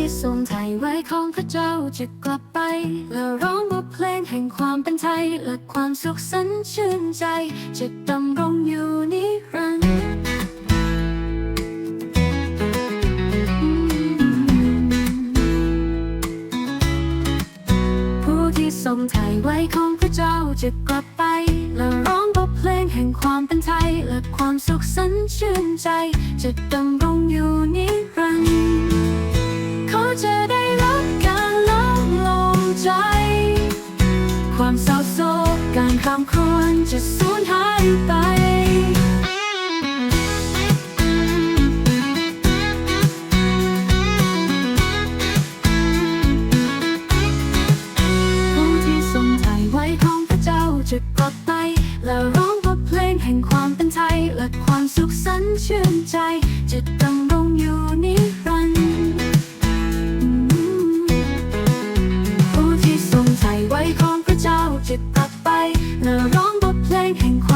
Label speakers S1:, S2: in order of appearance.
S1: ที่ทรงไว้ของพระเจ้าจะกลับไป และร้องบทเพลงแห่งความเป็นไทย และความสุขสันชื่นใจ จะดำรงอยู่นิรันดร์ผู้ที่ทรงไถ่ไว้ของพระเจ้าจะกลับไป และร้องบทเพลงแห่งความเป็นไทย และความสุขสันชื่นใจ จะดำรงอยู่ จะได้รับการล้างลมใจ ความเศร้าโศกการคำครวญจะสูญหายไปจะกลับไปและร้องบทเพลงแห่งความเป็นไทย และความสุขสันต์ชื่นใจ จะดำรงอยู่ และร้องบทเพลงแห่งความ